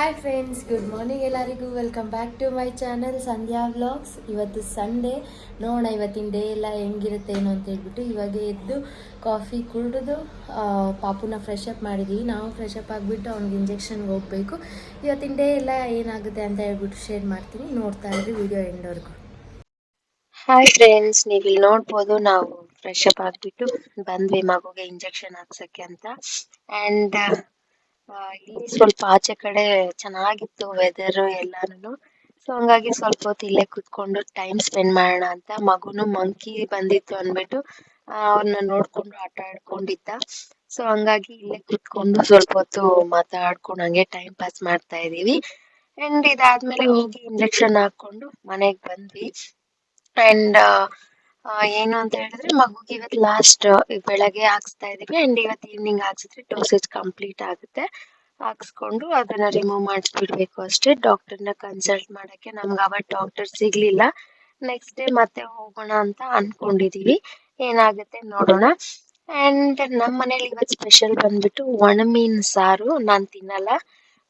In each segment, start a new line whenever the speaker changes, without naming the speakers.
Hi friends good morning ಎಲ್ಲರಿಗೂ. Welcome back to my channel Sandhya vlogs ಇವತ್ತು Sunday ನೋಡೋಣ ಇವತ್ತಿನ ಡೇ ಎಲ್ಲ ಹೆಂಗಿರುತ್ತೆ ಏನು ಅಂತ ಹೇಳ್ಬಿಟ್ಟು ಇವಾಗ ಎದ್ದು ಕಾಫಿ ಕುಡಿದು ಪಾಪುನ ಫ್ರೆಶ್ ಅಪ್ ಮಾಡಿದ್ದೀವಿ ನಾವು ಫ್ರೆಶ್ ಅಪ್ ಆಗಿಬಿಟ್ಟು ಅವ್ನಿಗೆ ಇಂಜೆಕ್ಷನ್ಗೆ ಹೋಗಬೇಕು. ಇವತ್ತಿನ ಡೇ ಎಲ್ಲ ಏನಾಗುತ್ತೆ ಅಂತ ಹೇಳ್ಬಿಟ್ಟು ಶೇರ್ ಮಾಡ್ತೀನಿ. ನೋಡ್ತಾ ಇದ್ರಿ ವಿಡಿಯೋ ಎಂಡವ್ರಿಗೂ
ಹಾಯ್ ಫ್ರೆಂಡ್ಸ್ ನೀವು ಇಲ್ಲಿ ನೋಡ್ಬೋದು, ನಾವು ಫ್ರೆಶ್ ಅಪ್ ಆಗಿಬಿಟ್ಟು ಬಂದ್ವಿ ಮಗುಗೆ ಇಂಜೆಕ್ಷನ್ ಹಾಕ್ಸಕ್ಕೆ ಅಂತ. ಅಂಡ್ ಇಲ್ಲಿ ಸ್ವಲ್ಪ ಆಚೆ ಕಡೆ ಚೆನ್ನಾಗಿತ್ತು ವೆದರ್ ಎಲ್ಲಾನು ಸೊ ಹಂಗಾಗಿ ಸ್ವಲ್ಪ ಹೊತ್ತು ಇಲ್ಲೇ ಕುತ್ಕೊಂಡು ಟೈಮ್ ಸ್ಪೆಂಡ್ ಮಾಡೋಣ ಅಂತ ಮಗುನು ಮಂಕಿ ಬಂದಿತ್ತು ಅಂದ್ಬಿಟ್ಟು ಅವ್ರನ್ನ ನೋಡ್ಕೊಂಡು ಆಟ ಆಡ್ಕೊಂಡಿದ್ದ. ಸೊ ಹಂಗಾಗಿ ಇಲ್ಲೇ ಕುತ್ಕೊಂಡು ಸ್ವಲ್ಪ ಹೊತ್ತು ಮಾತಾಡ್ಕೊಂಡು ಹಂಗೆ ಟೈಮ್ ಪಾಸ್ ಮಾಡ್ತಾ ಇದೀವಿ ಅಂಡ್ ಇದಾದ್ಮೇಲೆ ಹೋಗಿ ಇಂಜೆಕ್ಷನ್ ಹಾಕೊಂಡು ಮನೆಗ್ ಬಂದ್ವಿ. ಅಂಡ್ ಏನು ಅಂತ ಹೇಳಿದ್ರೆ ಮಗುಗೆ ಇವತ್ತು ಲಾಸ್ಟ್ ಬೆಳಗ್ಗೆ ಹಾಕ್ಸ್ತಾ ಇದೀವಿ ಅಂಡ್ ಇವತ್ತು ಈವ್ನಿಂಗ್ ಹಾಕ್ಸಿದ್ರೆ ಡೋಸೇಜ್ ಕಂಪ್ಲೀಟ್ ಆಗುತ್ತೆ. ಹಾಕ್ಸ್ಕೊಂಡು ಅದನ್ನ ರಿಮೂವ್ ಮಾಡಿಸ್ಬಿಡ್ಬೇಕು ಅಷ್ಟೇ. ಡಾಕ್ಟರ್ನ ಕನ್ಸಲ್ಟ್ ಮಾಡಕ್ಕೆ ನಮ್ಗೆ ಅವತ್ತು ಡಾಕ್ಟರ್ ಸಿಗ್ಲಿಲ್ಲ. ನೆಕ್ಸ್ಟ್ ಡೇ ಮತ್ತೆ ಹೋಗೋಣ ಅಂತ ಅನ್ಕೊಂಡಿದೀವಿ. ಏನಾಗುತ್ತೆ ನೋಡೋಣ. ಅಂಡ್ ನಮ್ಮ ಮನೇಲಿ ಇವತ್ತು ಸ್ಪೆಷಲ್ ಬಂದ್ಬಿಟ್ಟು ಒಣ ಮೀನ್ ಸಾರು ನಾನ್ ತಿನ್ನಲ್ಲ.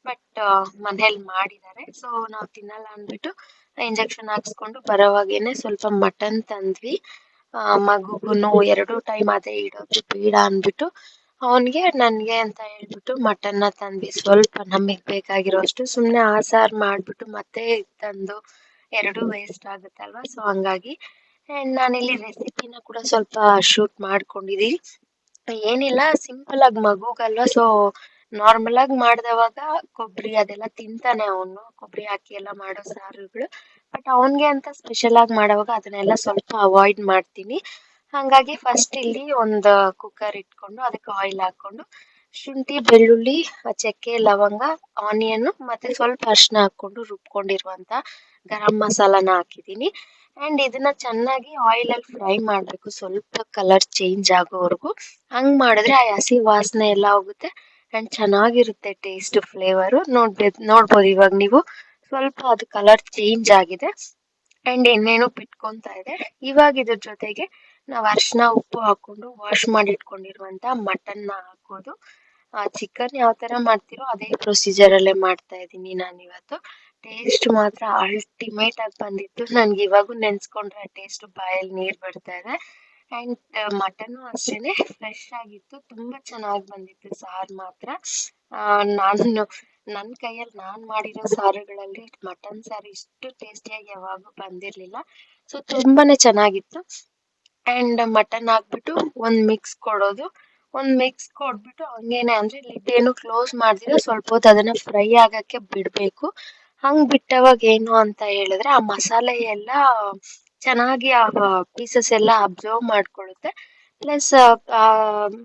ಬಟ್ ಮನೇಲಿ ಮಾಡಿದ್ದಾರೆ. ಸೊ ನಾವು ತಿನ್ನಲ್ಲ ಅಂದ್ಬಿಟ್ಟು ಇಂಜೆಕ್ಷನ್ ಹಾಕ್ಸ್ಕೊಂಡು ಬರೋವಾಗೇನೆ ಸ್ವಲ್ಪ ಮಟನ್ ತಂದ್ವಿ. ಮಗುಗುನು ಎರಡು ಟೈಮ್ ಅದೇ ಇಡೋದು, ಬೇಡ ಅಂದ್ಬಿಟ್ಟು ಅವನ್ಗೆ ನನ್ಗೆ ಅಂತ ಹೇಳ್ಬಿಟ್ಟು ಮಟನ್ನ ತಂದ್ವಿ. ಸ್ವಲ್ಪ ನಮಗ್ ಬೇಕಾಗಿರೋಷ್ಟು ಸುಮ್ನೆ ಆ ಸಾರ್ ಮಾಡ್ಬಿಟ್ಟು ಮತ್ತೆ ತಂದು ಎರಡು ವೇಸ್ಟ್ ಆಗುತ್ತಲ್ವಾ? ಸೊ ಹಂಗಾಗಿ ಅಂಡ್ ನಾನಿಲ್ಲಿ ರೆಸಿಪಿನ ಕೂಡ ಸ್ವಲ್ಪ ಶೂಟ್ ಮಾಡ್ಕೊಂಡಿದೀನಿ. ಏನಿಲ್ಲ ಸಿಂಪಲ್ ಆಗಿ ಮಗುಗಲ್ವಾ? ಸೊ ನಾರ್ಮಲ್ ಆಗಿ ಮಾಡ್ದವಾಗ ಕೊಬ್ಬರಿ ಅದೆಲ್ಲ ತಿಂತಾನೆ ಅವನು. ಕೊಬ್ಬರಿ ಹಾಕಿ ಎಲ್ಲ ಮಾಡೋ ಸಾರುಗಳು. ಬಟ್ ಅವನ್ಗೆ ಅಂತ ಸ್ಪೆಷಲ್ ಆಗಿ ಮಾಡುವಾಗ ಅದನ್ನೆಲ್ಲ ಸ್ವಲ್ಪ ಅವಾಯ್ಡ್ ಮಾಡ್ತೀನಿ. ಹಂಗಾಗಿ ಫಸ್ಟ್ ಇಲ್ಲಿ ಒಂದು ಕುಕ್ಕರ್ ಇಟ್ಕೊಂಡು ಅದಕ್ಕೆ ಆಯಿಲ್ ಹಾಕೊಂಡು ಶುಂಠಿ, ಬೆಳ್ಳುಳ್ಳಿ, ಚಕ್ಕೆ, ಲವಂಗ ಆನಿಯನ್ ಮತ್ತೆ ಸ್ವಲ್ಪ ಅರ್ಶನ ಹಾಕೊಂಡು ರುಬ್ಕೊಂಡಿರುವಂತ ಗರಂ ಮಸಾಲಾನ ಹಾಕಿದೀನಿ ಅಂಡ್ ಇದನ್ನ ಚೆನ್ನಾಗಿ ಆಯಿಲ್ ಅಲ್ಲಿ ಫ್ರೈ ಮಾಡ್ಬೇಕು. ಸ್ವಲ್ಪ ಕಲರ್ ಚೇಂಜ್ ಆಗೋವರೆಗೂ. ಹಂಗ್ ಮಾಡಿದ್ರೆ ಆ ಹಸಿ ವಾಸನೆ ಎಲ್ಲ ಹೋಗುತ್ತೆ. ಅಂಡ್ ಚೆನ್ನಾಗಿರುತ್ತೆ ಟೇಸ್ಟ್ ಫ್ಲೇವರ್ ನೋಡ್ ನೋಡ್ಬೋದು ಇವಾಗ ನೀವು. ಸ್ವಲ್ಪ ಅದು ಕಲರ್ ಚೇಂಜ್ ಆಗಿದೆ. ಅಂಡ್ ಎಣ್ಣೆನು ಬಿಟ್ಕೊಂತ ಇದೆ. ಇವಾಗ ಇದ್ರ ಜೊತೆಗೆ ನಾವ್ ಅರ್ಶಿನ ಉಪ್ಪು ಹಾಕೊಂಡು ವಾಶ್ ಮಾಡಿ ಇಟ್ಕೊಂಡಿರುವಂತ ಮಟನ್ನ ಹಾಕೋದು. ಆ ಚಿಕನ್ ಯಾವ ತರ ಮಾಡ್ತಿರೋ ಅದೇ ಪ್ರೊಸೀಜರ್ ಅಲ್ಲೇ ಮಾಡ್ತಾ ಇದೀನಿ ನಾನು ಇವತ್ತು. ಟೇಸ್ಟ್ ಮಾತ್ರ ಅಲ್ಟಿಮೇಟ್ ಆಗಿ ಬಂದಿತ್ತು. ನನ್ಗೆ ಇವಾಗೂ ನೆನ್ಸ್ಕೊಂಡ್ರೆ ಟೇಸ್ಟ್ ಬಾಯಲ್ಲಿ ನೀರ್ ಬರ್ತಾ ಇದೆ. ಅಂಡ್ ಮಟನ್ ಅಷ್ಟೇನೆ ಫ್ರೆಶ್ ಆಗಿತ್ತು. ತುಂಬಾ ಚೆನ್ನಾಗಿ ಬಂದಿತ್ತು ಸಾರು ಮಾತ್ರ. ನಾನು ನನ್ನ ಕೈಯಲ್ಲಿ ನಾನು ಮಾಡಿರೋ ಸಾರುಗಳಲ್ಲಿ ಮಟನ್ ಸಾರು ಇಷ್ಟು ಟೇಸ್ಟಿಯಾಗಿ ಯಾವಾಗೂ ಬಂದಿರ್ಲಿಲ್ಲ. ಸೊ ತುಂಬಾನೇ ಚೆನ್ನಾಗಿತ್ತು. ಅಂಡ್ ಮಟನ್ ಹಾಕ್ಬಿಟ್ಟು ಒಂದ್ ಮಿಕ್ಸ್ ಕೊಡೋದು. ಒಂದ್ ಮಿಕ್ಸ್ ಕೊಟ್ಬಿಟ್ಟು ಹಂಗೇನೆ ಅಂದ್ರೆ ಲಿಡ್ ಏನು ಕ್ಲೋಸ್ ಮಾಡಿದ್ರೆ ಸ್ವಲ್ಪ ಹೊತ್ತು ಅದನ್ನ ಫ್ರೈ ಆಗಕ್ಕೆ ಬಿಡ್ಬೇಕು. ಹಂಗ್ ಬಿಟ್ಟವಾಗ ಏನು ಅಂತ ಹೇಳಿದ್ರೆ ಆ ಮಸಾಲೆ ಎಲ್ಲ ಚೆನ್ನಾಗಿ ಆ ಪೀಸಸ್ ಎಲ್ಲ ಅಬ್ಸರ್ವ್ ಮಾಡ್ಕೊಳುತ್ತೆ. ಪ್ಲಸ್ ಆ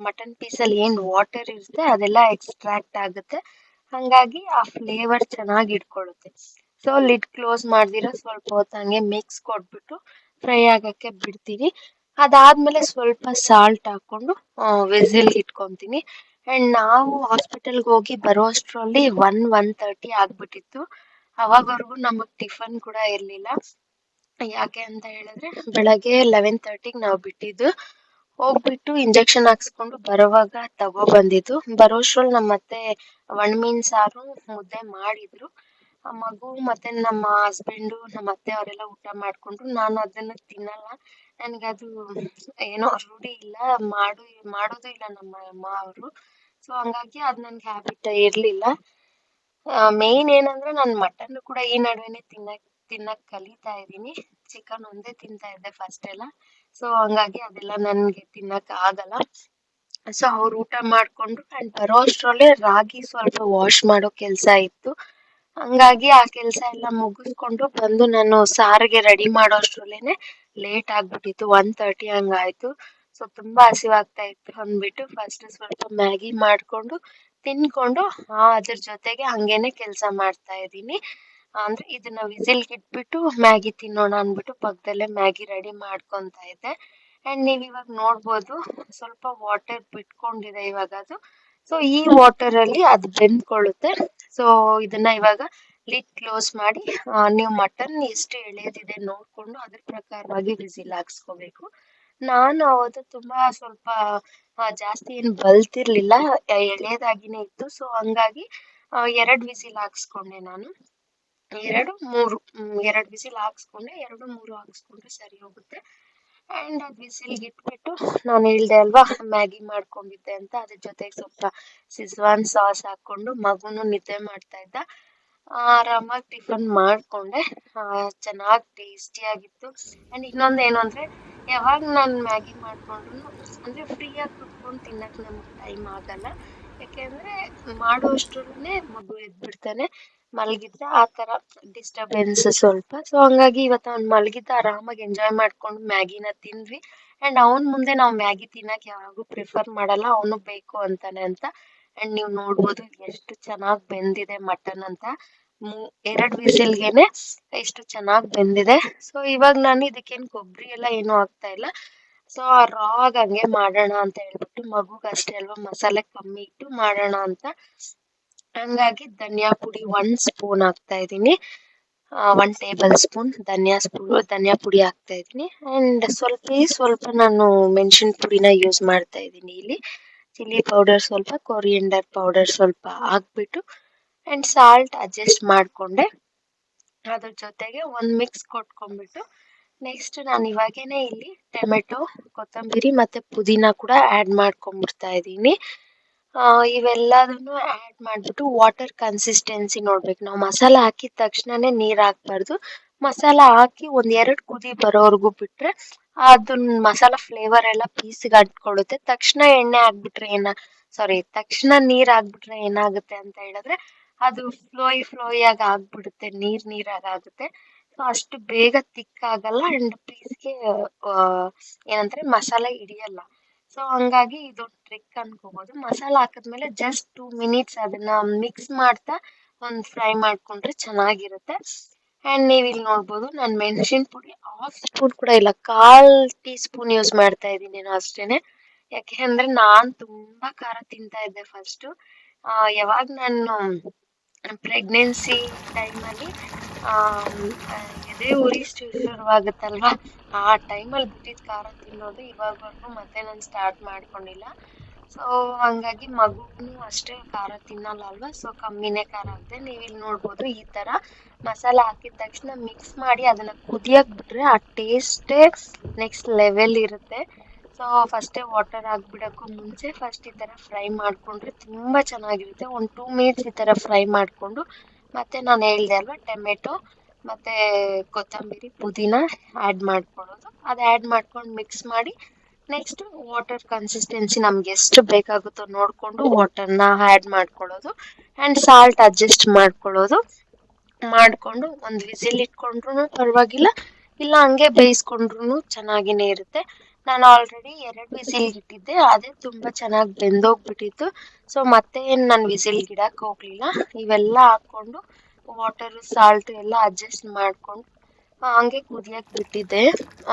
ಮಟನ್ ಪೀಸ್ ಅಲ್ಲಿ ಏನ್ ವಾಟರ್ ಇರುತ್ತೆ, ಅದೆಲ್ಲ ಎಕ್ಸ್ಟ್ರಾಕ್ಟ್ ಆಗುತ್ತೆ. ಹಂಗಾಗಿ ಆ ಫ್ಲೇವರ್ ಚೆನ್ನಾಗಿ ಇಟ್ಕೊಳ್ಳುತ್ತೆ ಸೊ ಲಿಡ್ ಕ್ಲೋಸ್ ಮಾಡ್ದಿರೋ ಸ್ವಲ್ಪ ಹೊತ್ತು ಹಂಗೆ ಮಿಕ್ಸ್ ಕೊಟ್ಬಿಟ್ಟು ಫ್ರೈ ಆಗಕ್ಕೆ ಬಿಡ್ತೀನಿ. ಅದಾದ್ಮೇಲೆ ಸ್ವಲ್ಪ ಸಾಲ್ಟ್ ಹಾಕೊಂಡು ವಿಸಿಲ್ ಇಟ್ಕೊಂತೀನಿ. ಅಂಡ್ ನಾವು ಹಾಸ್ಪಿಟಲ್ಗೆ ಹೋಗಿ ಬರೋ ಅಷ್ಟರಲ್ಲಿ ಒನ್ ಒನ್ ತರ್ಟಿ ಆಗ್ಬಿಟ್ಟಿತ್ತು. ಅವಾಗವರೆಗೂ ನಮಗ್ ಟಿಫನ್ ಕೂಡ ಇರ್ಲಿಲ್ಲ. ಯಾಕೆ ಅಂತ ಹೇಳಿದ್ರೆ, ಬೆಳಗ್ಗೆ ಲೆವೆನ್ ತರ್ಟಿಗೆ ನಾವು ಬಿಟ್ಟಿದ್ದು, ಹೋಗ್ಬಿಟ್ಟು ಇಂಜೆಕ್ಷನ್ ಹಾಕ್ಸ್ಕೊಂಡು ಬರೋವಾಗ ತಗೋ ಬಂದಿದ್ದು. ಬರೋಷ್ಟ್ರಲ್ಲಿ ನಮ್ಮ ಮತ್ತೆ ಒಣಮೀನ್ ಸಾರು ಮುದ್ದೆ ಮಾಡಿದ್ರು. ಆ ಮಗು ಮತ್ತೆ ನಮ್ಮ ಹಸ್ಬೆಂಡು ನಮ್ಮ ಅತ್ತೆ ಅವರೆಲ್ಲ ಊಟ ಮಾಡ್ಕೊಂಡ್ರು. ನಾನು ಅದನ್ನ ತಿನ್ನಲ್ಲ. ಅದು ಏನೋ ರೂಢಿ ಇಲ್ಲ. ಮಾಡು, ಮಾಡೋದು ಇಲ್ಲ ನಮ್ಮ ಅಮ್ಮ ಅವರು. ಸೊ ಹಂಗಾಗಿ ಅದ್ ನನ್ಗೆ ಹ್ಯಾಬಿಟ್ ಇರ್ಲಿಲ್ಲ. ಮೇನ್ ಏನಂದ್ರೆ ನಾನು ಮಟನ್ ಕೂಡ ಈ ನಡುವೆನೆ ತಿನ್ನಕ್ ತಿನ್ನಕ್ ಕಲಿತಾ ಇದೀನಿ ಚಿಕನ್ ಒಂದೇ ತಿಂತಾ ಇದ್ದೆ ಫಸ್ಟ್ ಎಲ್ಲ. ಸೊ ಹಂಗಾಗಿ ಅದೆಲ್ಲ ನನ್ಗೆ ತಿನ್ನಕ್ ಆಗಲ್ಲ. ಸೊ ಅವ್ರು ಊಟ ಮಾಡ್ಕೊಂಡು ಅಂಡ್ ಬರೋ ಅಷ್ಟ್ರಲ್ಲೇ ರಾಗಿ ಸ್ವಲ್ಪ ವಾಶ್ ಮಾಡೋ ಕೆಲ್ಸ ಇತ್ತು. ಹಂಗಾಗಿ ಆ ಕೆಲ್ಸ ಎಲ್ಲ ಮುಗಿಸ್ಕೊಂಡು ಬಂದು ನಾನು ಸಾರಿಗೆ ರೆಡಿ ಮಾಡೋ ಅಷ್ಟ್ರಲ್ಲೇನೆ ಲೇಟ್ ಆಗ್ಬಿಟ್ಟಿತ್ತು. ಒನ್ ತರ್ಟಿ ಹಂಗಾಯ್ತು. ಸೊ ತುಂಬಾ ಹಸಿವಾಗ್ತಾ ಇತ್ತು ಅಂದ್ಬಿಟ್ಟು ಫಸ್ಟ್ ಸ್ವಲ್ಪ ಮ್ಯಾಗಿ ಮಾಡ್ಕೊಂಡು ತಿನ್ಕೊಂಡು ಅದ್ರ ಜೊತೆಗೆ ಹಂಗೇನೆ ಕೆಲ್ಸ ಮಾಡ್ತಾ ಇದೀನಿ ಅಂದ್ರೆ ಇದನ್ನ ವಿಸಿಲ್ಗೆ ಇಟ್ಬಿಟ್ಟು ಮ್ಯಾಗಿ ತಿನ್ನೋಣ ಅಂದ್ಬಿಟ್ಟು ಪಕ್ಕದಲ್ಲೇ ಮ್ಯಾಗಿ ರೆಡಿ ಮಾಡ್ಕೊಂತ ಇದ್ದೆ. ಅಂಡ್ ನೀವ್ ಇವಾಗ ನೋಡ್ಬೋದು ಸ್ವಲ್ಪ ವಾಟರ್ ಬಿಟ್ಕೊಂಡಿದೆ ಇವಾಗ ಅದು. ಸೊ ಈ ವಾಟರ್ ಅಲ್ಲಿ ಅದು ಬೆಂದ್ಕೊಳ್ಳುತ್ತೆ. ಸೊ ಇದನ್ನ ಇವಾಗ ಲಿಟ್ ಕ್ಲೋಸ್ ಮಾಡಿ ನೀವು ಮಟನ್ ಎಷ್ಟು ಎಳೆಯದಿದೆ ನೋಡ್ಕೊಂಡು ಅದ್ರ ಪ್ರಕಾರವಾಗಿ ವಿಸಿಲ್ ಹಾಕ್ಸ್ಕೋಬೇಕು. ನಾನು ಅವತ್ತು ತುಂಬಾ ಸ್ವಲ್ಪ ಜಾಸ್ತಿ ಏನ್ ಬಲ್ತಿರ್ಲಿಲ್ಲ ಎಳೆದಾಗಿನೇ ಇತ್ತು. ಸೊ ಹಂಗಾಗಿ ಎರಡು ವಿಸಿಲ್ ಹಾಕ್ಸ್ಕೊಂಡೆ ನಾನು. ಎರಡು ಮೂರು ಎರಡು ವಿಸಿಲ್ ಹಾಕ್ಸ್ಕೊಂಡೆ, ಎರಡು ಮೂರು ಹಾಕ್ಸ್ಕೊಂಡ್ರೆ ಸರಿ ಹೋಗುತ್ತೆ. ಅಂಡ್ ಅದ್ ವಿಸಿಲ್ಗೆ ಇಟ್ಬಿಟ್ಟು ನಾನು ಹೇಳ್ದೆ ಅಲ್ವಾ, ಮ್ಯಾಗಿ ಮಾಡ್ಕೊಂಡಿದ್ದೆ ಅಂತ, ಅದ್ರ ಜೊತೆಗೆ ಸ್ವಲ್ಪ ಸಿಜ್ವಾನ್ ಸಾಸ್ ಹಾಕೊಂಡು ಮಗುನು ನಿದ್ದೆ ಮಾಡ್ತಾ ಇದ್ದ. ಆರಾಮಾಗಿ ಟಿಫನ್ ಮಾಡ್ಕೊಂಡೆ. ಚೆನ್ನಾಗಿ ಟೇಸ್ಟಿಯಾಗಿತ್ತು. ಅಂಡ್ ಇನ್ನೊಂದು ಏನು ಅಂದ್ರೆ, ಯಾವಾಗ ನಾನು ಮ್ಯಾಗಿ ಮಾಡ್ಕೊಂಡ್ರು ಅಂದ್ರೆ ಫ್ರೀಯಾಗಿ ಕುತ್ಕೊಂಡು ತಿನ್ನಕ್ ನಮ್ಗೆ ಟೈಮ್ ಆಗಲ್ಲ. ಯಾಕೆಂದ್ರೆ ಮಾಡುವಷ್ಟ್ರಲ್ಲೇ ಮಗು ಎದ್ಬಿಡ್ತಾನೆ. ಮಲಗಿದ್ರೆ ಆ ತರ ಡಿಸ್ಟರ್ಬೆನ್ಸ್ ಸ್ವಲ್ಪ. ಸೊ ಹಂಗಾಗಿ ಇವತ್ತು ಅವ್ನು ಮಲಗಿದ್ದ ಆರಾಮಾಗಿ ಎಂಜಾಯ್ ಮಾಡ್ಕೊಂಡು ಮ್ಯಾಗಿನ ತಿಂದ್ವಿ. ಅಂಡ್ ಅವನ್ ಮುಂದೆ ನಾವು ಮ್ಯಾಗಿ ತಿನ್ನಕ್ ಯಾವಾಗೂ ಪ್ರಿಫರ್ ಮಾಡಲ್ಲ. ಅವನು ಬೇಕು ಅಂತಾನೆ ಅಂತ. ಅಂಡ್ ನೀವು ನೋಡ್ಬೋದು ಎಷ್ಟು ಚೆನ್ನಾಗಿ ಬೆಂದಿದೆ ಮಟನ್ ಅಂತ. ಮೂ- ಎರಡ್ ವಿಸಿಲ್ಗೆನೆ ಎಷ್ಟು ಚೆನ್ನಾಗಿ ಬೆಂದಿದೆ. ಸೊ ಇವಾಗ ನಾನು ಇದಕ್ಕೇನ್ ಕೊಬ್ಬರಿ ಎಲ್ಲ ಏನು ಆಗ್ತಾ ಇಲ್ಲ. ಸೊ ರಾಗ್ ಹಂಗೆ ಮಾಡೋಣ ಅಂತ ಹೇಳ್ಬಿಟ್ಟು ಮಗುಗೆ ಅಷ್ಟೇ ಅಲ್ವಾ ಮಸಾಲೆ ಕಮ್ಮಿ ಇಟ್ಟು ಮಾಡೋಣ ಅಂತ. ಹಂಗಾಗಿ ಧನಿಯಾ ಪುಡಿ ಒನ್ ಸ್ಪೂನ್ ಹಾಕ್ತಾ ಇದ್ದೀನಿ. ಒನ್ ಟೇಬಲ್ ಸ್ಪೂನ್ ಧನಿಯಾ ಸ್ಪೂನ್ ಧನಿಯಾ ಪುಡಿ ಹಾಕ್ತಾ ಇದ್ದೀನಿ. ಅಂಡ್ ಸ್ವಲ್ಪ ಸ್ವಲ್ಪ ನಾನು ಮೆಣಸಿನ ಪುಡಿನ ಯೂಸ್ ಮಾಡ್ತಾ ಇದ್ದೀನಿ ಇಲ್ಲಿ. ಚಿಲ್ಲಿ ಪೌಡರ್ ಸ್ವಲ್ಪ ಕೊರಿಯಂಡರ್ ಪೌಡರ್ ಸ್ವಲ್ಪ ಹಾಕ್ಬಿಟ್ಟು ಅಂಡ್ ಸಾಲ್ಟ್ ಅಡ್ಜಸ್ಟ್ ಮಾಡಿಕೊಂಡೆ. ಅದ್ರ ಜೊತೆಗೆ ಒಂದು ಮಿಕ್ಸ್ ಕೊಟ್ಕೊಂಡ್ಬಿಟ್ಟು ನೆಕ್ಸ್ಟ್ ನಾನು ಇವಾಗೇನೆ ಇಲ್ಲಿ ಟೊಮೆಟೊ, ಕೊತ್ತಂಬರಿ ಮತ್ತೆ ಪುದೀನ ಕೂಡ ಆ್ಯಡ್ ಮಾಡ್ಕೊಂಡ್ಬಿಡ್ತಾ ಇದ್ದೀನಿ. ಆ, ಇವೆಲ್ಲದನ್ನು ಆಡ್ ಮಾಡ್ಬಿಟ್ಟು ವಾಟರ್ ಕನ್ಸಿಸ್ಟೆನ್ಸಿ ನೋಡ್ಬೇಕು. ನಾವು ಮಸಾಲ ಹಾಕಿದ ತಕ್ಷಣನೇ ನೀರ್ ಹಾಕ್ಬಾರ್ದು. ಮಸಾಲ ಹಾಕಿ ಒಂದ್ ಎರಡ್ ಕುದಿ ಬರೋವರೆಗೂ ಬಿಟ್ರೆ ಅದನ್ನ ಮಸಾಲ ಫ್ಲೇವರ್ ಎಲ್ಲ ಪೀಸ್ಗೆ ಅಂಟ್ಕೊಳ್ಳುತ್ತೆ ತಕ್ಷಣ ಎಣ್ಣೆ ಹಾಕ್ಬಿಟ್ರೆ ಏನ ಸಾರಿ ತಕ್ಷಣ ನೀರ್ ಹಾಕ್ಬಿಟ್ರೆ ಏನಾಗುತ್ತೆ ಅಂತ ಹೇಳಿದ್ರೆ ಅದು ಫ್ಲೋಯಿ ಫ್ಲೋಯಿ ಆಗಿ ಆಗ್ಬಿಡುತ್ತೆ. ನೀರ್ ನೀರಾಗ್ ಆಗುತ್ತೆ. ಸೊ ಅಷ್ಟು ಬೇಗ ತಿಕ್ ಆಗಲ್ಲ ಅಂಡ್ ಪೀಸ್ಗೆ ಏನಂದ್ರೆ ಮಸಾಲೆ ಹಿಡಿಯಲ್ಲ. ಸೊ ಹಂಗಾಗಿ ಇದು ಟ್ರಿಕ್ ಅನ್ಕೋಬಹುದು ಮಸಾಲ ಹಾಕಿದ್ಮೇಲೆ ಜಸ್ಟ್ ಟೂ ಮಿನಿಟ್ಸ್ ಅದನ್ನ ಮಿಕ್ಸ್ ಮಾಡ್ತಾ ಒಂದ್ ಫ್ರೈ ಮಾಡ್ಕೊಂಡ್ರೆ ಚೆನ್ನಾಗಿರುತ್ತೆ. ಅಂಡ್ ನೀವ್ ಇಲ್ಲಿ ನೋಡ್ಬೋದು, ನಾನು ಮೆಣಸಿನ ಪುಡಿ ಹಾಫ್ ಸ್ಪೂನ್ ಕೂಡ ಇಲ್ಲ, ಕಾಲ್ ಟೀ ಸ್ಪೂನ್ ಯೂಸ್ ಮಾಡ್ತಾ ಇದೀನಿ ನಾನು ಅಷ್ಟೇನೆ. ಯಾಕೆ ಅಂದ್ರೆ ನಾನ್ ತುಂಬಾ ಖಾರ ತಿಂತಾ ಇದ್ದೆ ಫಸ್ಟ್ ಯಾವಾಗ ನಾನು ಪ್ರೆಗ್ನೆನ್ಸಿ ಟೈಮಲ್ಲಿ ಎದೆ ಶುರು ಶುರುವಾಗುತ್ತಲ್ವಾ ಆ ಟೈಮಲ್ಲಿ ಬಿಟ್ಟಿದ್ ಖಾರ ತಿನ್ನೋದು ಇವಾಗವರೆಗೂ ಮತ್ತೆ ನಾನು ಸ್ಟಾರ್ಟ್ ಮಾಡ್ಕೊಂಡಿಲ್ಲ. ಸೊ ಹಂಗಾಗಿ ಮಗುಗೂ ಅಷ್ಟೇ ಖಾರ ತಿನ್ನಲ್ಲ ಅಲ್ವಾ ಸೊ ಕಮ್ಮಿನೇ ಖಾರ ಆಗುತ್ತೆ. ನೀವು ಇಲ್ಲಿ ನೋಡ್ಬೋದು ಈ ತರ ಮಸಾಲ ಹಾಕಿದ ತಕ್ಷಣ ಮಿಕ್ಸ್ ಮಾಡಿ ಅದನ್ನ ಕುದಿಯಕ್ ಬಿಟ್ರೆ ಆ ಟೇಸ್ಟೇ ನೆಕ್ಸ್ಟ್ ಲೆವೆಲ್ ಇರುತ್ತೆ. ಸೊ ಫಸ್ಟೇ ವಾಟರ್ ಹಾಕ್ಬಿಡಕ್ಕೂ ಮುಂಚೆ ಫಸ್ಟ್ ಈ ತರ ಫ್ರೈ ಮಾಡ್ಕೊಂಡ್ರೆ ತುಂಬಾ ಚೆನ್ನಾಗಿರುತ್ತೆ. ಒಂದು ಟೂ ಮಿನಿಟ್ಸ್ ಈ ತರ ಫ್ರೈ ಮಾಡ್ಕೊಂಡು ಮತ್ತೆ ನಾನು ಹೇಳ್ದೆ ಅಲ್ವಾ, ಟೊಮೆಟೊ ಮತ್ತೆ ಕೊತ್ತಂಬರಿ ಪುದೀನ ಆ್ಯಡ್ ಮಾಡ್ಕೊಳ್ಳೋದು ಅದು ಆ್ಯಡ್ ಮಾಡ್ಕೊಂಡು ಮಿಕ್ಸ್ ಮಾಡಿ ನೆಕ್ಸ್ಟ್ ವಾಟರ್ ಕನ್ಸಿಸ್ಟೆನ್ಸಿ ನಮ್ಗೆ ಎಷ್ಟು ಬೇಕಾಗುತ್ತೋ ನೋಡ್ಕೊಂಡು ವಾಟರ್ನ ಆ್ಯಡ್ ಮಾಡ್ಕೊಳ್ಳೋದು ಆ್ಯಂಡ್ ಸಾಲ್ಟ್ ಅಡ್ಜಸ್ಟ್ ಮಾಡ್ಕೊಳ್ಳೋದು ಮಾಡ್ಕೊಂಡು ಒಂದು ವಿಸಿಲ್ ಇಟ್ಕೊಂಡ್ರು ಪರವಾಗಿಲ್ಲ, ಇಲ್ಲ ಹಂಗೆ ಬೇಯಿಸ್ಕೊಂಡ್ರು ಚೆನ್ನಾಗಿನೇ ಇರುತ್ತೆ. ನಾನು ಆಲ್ರೆಡಿ ಎರಡು ವಿಸಿಲ್ ಇಟ್ಟಿದ್ದೆ, ಅದೇ ತುಂಬಾ ಚೆನ್ನಾಗಿ ಬೆಂದೋಗ್ಬಿಟ್ಟಿತ್ತು. ಸೊ ಮತ್ತೆ ಏನ್ ನಾನು ವಿಸಿಲ್ ಗಿಡಕ್ಕೆ ಹೋಗ್ಲಿಲ್ಲ. ಇವೆಲ್ಲ ಹಾಕೊಂಡು ವಾಟರ್ ಸಾಲ್ಟ್ ಎಲ್ಲ ಅಡ್ಜಸ್ಟ್ ಮಾಡ್ಕೊಂಡು ಹಂಗೆ ಕುದಿಯಕ್ ಬಿಟ್ಟಿದ್ದೆ.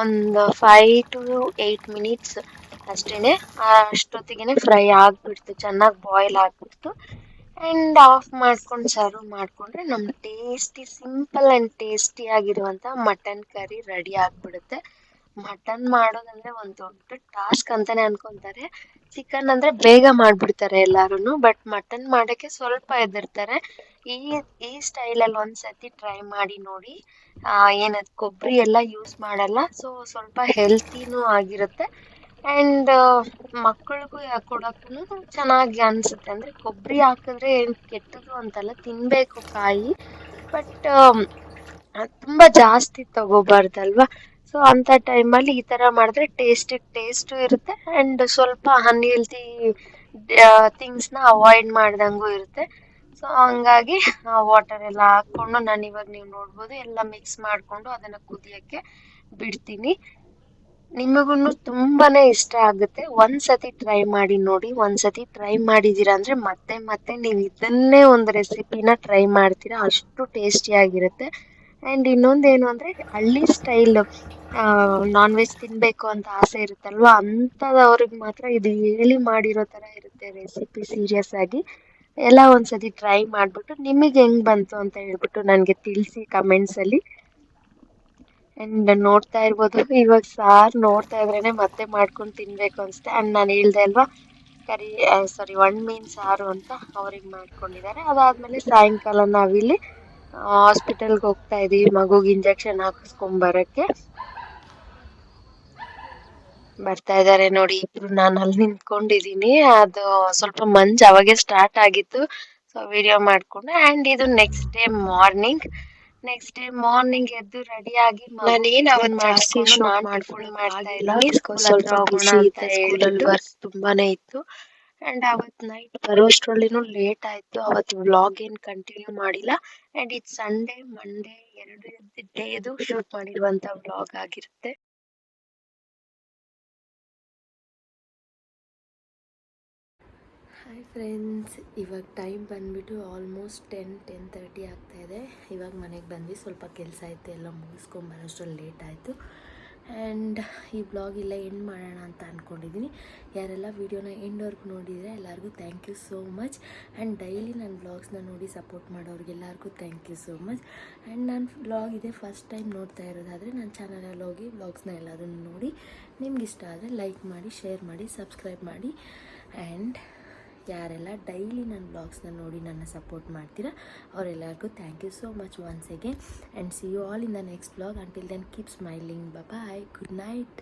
ಒಂದು ಫೈವ್ ಟು ಏಯ್ಟ್ ಮಿನಿಟ್ಸ್ ಅಷ್ಟೇನೆ. ಅಷ್ಟೊತ್ತಿಗೆ ಫ್ರೈ ಆಗ್ಬಿಡ್ತು, ಚೆನ್ನಾಗಿ ಬಾಯ್ಲ್ ಆಗ್ಬಿಡ್ತು. ಅಂಡ್ ಆಫ್ ಮಾಡ್ಕೊಂಡು ಸರ್ವ್ ಮಾಡ್ಕೊಂಡ್ರೆ ನಮ್ಮ ಟೇಸ್ಟಿ ಸಿಂಪಲ್ ಅಂಡ್ ಟೇಸ್ಟಿ ಆಗಿರುವಂತ ಮಟನ್ ಕರಿ ರೆಡಿ ಆಗ್ಬಿಡುತ್ತೆ. ಮಟನ್ ಮಾಡೋದಂದ್ರೆ ಒಂದ್ ದೊಡ್ಡ ಟಾಸ್ಕ್ ಅಂತಾನೆ ಅನ್ಕೊಂತಾರೆ. ಚಿಕನ್ ಅಂದ್ರೆ ಬೇಗ ಮಾಡ್ಬಿಡ್ತಾರೆ ಎಲ್ಲಾರುನು ಬಟ್ ಮಟನ್ ಮಾಡಕ್ಕೆ ಸ್ವಲ್ಪ ಹೆದರ್ತಾರೆ. ಈ ಈ ಸ್ಟೈಲ್ ಅಲ್ಲಿ ಒಂದ್ಸತಿ ಟ್ರೈ ಮಾಡಿ ನೋಡಿ, ಆ, ಏನದ್ ಕೊಬ್ಬರಿ ಎಲ್ಲ ಯೂಸ್ ಮಾಡಲ್ಲ ಸೊ ಸ್ವಲ್ಪ ಹೆಲ್ತಿನೂ ಆಗಿರುತ್ತೆ. ಅಂಡ್ ಮಕ್ಕಳಿಗೂ ಕೊಡಕ್ಕೂ ಚೆನ್ನಾಗಿ ಅನ್ಸುತ್ತೆ. ಅಂದ್ರೆ ಕೊಬ್ಬರಿ ಹಾಕಿದ್ರೆ ಏನ್ ಕೆಟ್ಟದು ಅಂತಲ್ಲ, ತಿನ್ಬೇಕು ಕಾಯಿ ಬಟ್ ತುಂಬಾ ಜಾಸ್ತಿ ತಗೋಬಾರ್ದಲ್ವಾ? ಸೊ ಅಂತ ಟೈಮಲ್ಲಿ ಈ ತರ ಮಾಡಿದ್ರೆ ಟೇಸ್ಟ್ ಟೇಸ್ಟು ಇರುತ್ತೆ ಅಂಡ್ ಸ್ವಲ್ಪ ಅನ್ಹೆಲ್ತಿ ನ ಅವಾಯ್ಡ್ ಮಾಡ್ದಂಗೂ ಇರುತ್ತೆ. ಸೊ ಹಂಗಾಗಿ ವಾಟರ್ ಎಲ್ಲ ಹಾಕೊಂಡು ನಾನು ಇವಾಗ ನೀವು ನೋಡ್ಬೋದು ಎಲ್ಲ ಮಿಕ್ಸ್ ಮಾಡಿಕೊಂಡು ಅದನ್ನ ಕುದಿಯಕ್ಕೆ ಬಿಡ್ತೀನಿ. ನಿಮಗೂ ತುಂಬಾನೇ ಇಷ್ಟ ಆಗುತ್ತೆ. ಒಂದ್ಸತಿ ಟ್ರೈ ಮಾಡಿ ನೋಡಿ, ಒಂದ್ಸತಿ ಟ್ರೈ ಮಾಡಿದೀರಾ ಅಂದ್ರೆ ಮತ್ತೆ ಮತ್ತೆ ನೀವು ಇದನ್ನೇ ಒಂದು ರೆಸಿಪಿನ ಟ್ರೈ ಮಾಡ್ತೀರಾ, ಅಷ್ಟು ಟೇಸ್ಟಿ ಇನ್ನೊಂದು ಇನ್ನೊಂದೇನು ಅಂದ್ರೆ ಹಳ್ಳಿ ಸ್ಟೈಲ್ ನಾನ್ ವೆಜ್ ತಿನ್ಬೇಕು ಅಂತ ಆಸೆ ಇರುತ್ತಲ್ವಾ? ಅಂಥದವ್ರಿಗೆ ಮಾತ್ರ ಇದು ಹೇಳಿ ಮಾಡಿರೋ ತರ ಇರುತ್ತೆ ರೆಸಿಪಿ ಸೀರಿಯಸ್ ಆಗಿ. ಎಲ್ಲ ಒಂದ್ಸತಿ ಟ್ರೈ ಮಾಡ್ಬಿಟ್ಟು ನಿಮಗೆ ಹೆಂಗ್ ಬಂತು ಅಂತ ಹೇಳ್ಬಿಟ್ಟು ನನಗೆ ತಿಳಿಸಿ ಕಮೆಂಟ್ಸ್ ಅಲ್ಲಿ. ಅಂಡ್ ನೋಡ್ತಾ ಇರ್ಬೋದು. ಇವಾಗ ಸಾರ್ ನೋಡ್ತಾ ಇದ್ರೇನೆ ಮತ್ತೆ ಮಾಡ್ಕೊಂಡು ತಿನ್ಬೇಕು ಅನ್ಸುತ್ತೆ. ಅಂಡ್ ನಾನು ಹೇಳ್ದೆ ಅಲ್ವಾ, ಕರಿ ಸಾರಿ ಒಣ ಮೀನ್ ಸಾರು ಅಂತ ಅವ್ರಿಗೆ ಮಾಡ್ಕೊಂಡಿದ್ದಾರೆ. ಅದಾದ್ಮೇಲೆ ಸಾಯಂಕಾಲ ನಾವಿಲ್ಲಿ ಹಾಸ್ಪಿಟಲ್ಗೆ ಹೋಗ್ತಾ ಇದೀವಿ ಮಗುಗೆ ಇಂಜೆಕ್ಷನ್ ಹಾಕಿಸ್ಕೊಂಡ್ ಬರಕ್ಕೆ. ಬರ್ತಾ ಇದಾರೆ ನೋಡಿ ಇಬ್ರು ನಾನು ಅಲ್ಲಿ ನಿಂತ್ಕೊಂಡಿದೀನಿ. ಅದು ಸ್ವಲ್ಪ ಮಂಜ್ ಅವಾಗೆ ಸ್ಟಾರ್ಟ್ ಆಗಿತ್ತು. ಸೊ ವಿಡಿಯೋ ಮಾಡ್ಕೊಂಡು ಅಂಡ್ ಇದು next day morning next day morning ಎದ್ದು ರೆಡಿ ಆಗಿ ನಾನೇನ್ ಅವನ್ ಮಾಡಿಸಿ ಮಾಡ್ಕೊಂಡು ಮಾಡ್ತಾ ಇಲ್ಲ ವರ್ಕ್ ತುಂಬಾನೇ ಇತ್ತು. ಅಂಡ್ ಅವತ್ ನೈಟ್ ಬರೋಷ್ಟ್ರಲ್ಲಿನೂ ಲೇಟ್ ಆಯ್ತು. ಅವತ್ತು ವ್ಲಾಗ್ ಏನ್ ಕಂಟಿನ್ಯೂ ಮಾಡಿಲ್ಲ. ಅಂಡ್ ಇಟ್ ಸಂಡೇ ಮಂಡೇ ಎರಡು ಡೇದು ಶೂಟ್ ಮಾಡಿರುವಂತ ವ್ಲಾಗ್ ಆಗಿರುತ್ತೆ.
ಹಾಯ್ ಫ್ರೆಂಡ್ಸ್ ಇವಾಗ ಟೈಮ್ ಬಂದ್ಬಿಟ್ಟು ಆಲ್ಮೋಸ್ಟ್ ಟೆನ್ ಟೆನ್ ತರ್ಟಿ ಆಗ್ತಾಯಿದೆ ಇವಾಗ ಮನೆಗೆ ಬಂದ್ವಿ. ಸ್ವಲ್ಪ ಕೆಲಸ ಇತ್ತು, ಎಲ್ಲ ಮುಗಿಸ್ಕೊಂಬರೋಷ್ಟ್ರಲ್ಲಿ ಲೇಟ್ ಆಯಿತು. ಆ್ಯಂಡ್ ಈ ಬ್ಲಾಗ್ ಇಲ್ಲ ಎಂಡ್ ಮಾಡೋಣ ಅಂತ ಅಂದ್ಕೊಂಡಿದ್ದೀನಿ ಯಾರೆಲ್ಲ ವೀಡಿಯೋನ ಎಂಡ್ವರೆಗೂ ನೋಡಿದರೆ ಎಲ್ಲರಿಗೂ thank you so much and daily ನನ್ನ ಬ್ಲಾಗ್ಸ್ನ ನೋಡಿ support ಮಾಡೋರಿಗೆಲ್ಲರಿಗೂ thank you so much and ನಾನು ಬ್ಲಾಗ್ ಇದೆ ಫಸ್ಟ್ ಟೈಮ್ ನೋಡ್ತಾ ಇರೋದಾದರೆ ನನ್ನ ಚಾನಲಲ್ಲಿ ಹೋಗಿ ಬ್ಲಾಗ್ಸ್ನ ಎಲ್ಲದನ್ನು ನೋಡಿ. ನಿಮ್ಗೆ ಇಷ್ಟ ಆದರೆ ಲೈಕ್ ಮಾಡಿ ಶೇರ್ ಮಾಡಿ ಸಬ್ಸ್ಕ್ರೈಬ್ ಮಾಡಿ. ಆ್ಯಂಡ್ ಯಾರೆಲ್ಲ ಡೈಲಿ ನನ್ನ ಬ್ಲಾಗ್ಸ್ನ ನೋಡಿ ನನ್ನ ಸಪೋರ್ಟ್ ಮಾಡ್ತೀರಾ, ಅವರೆಲ್ಲರಿಗೂ thank you so much once again and see you all in the next blog until then keep smiling bye good night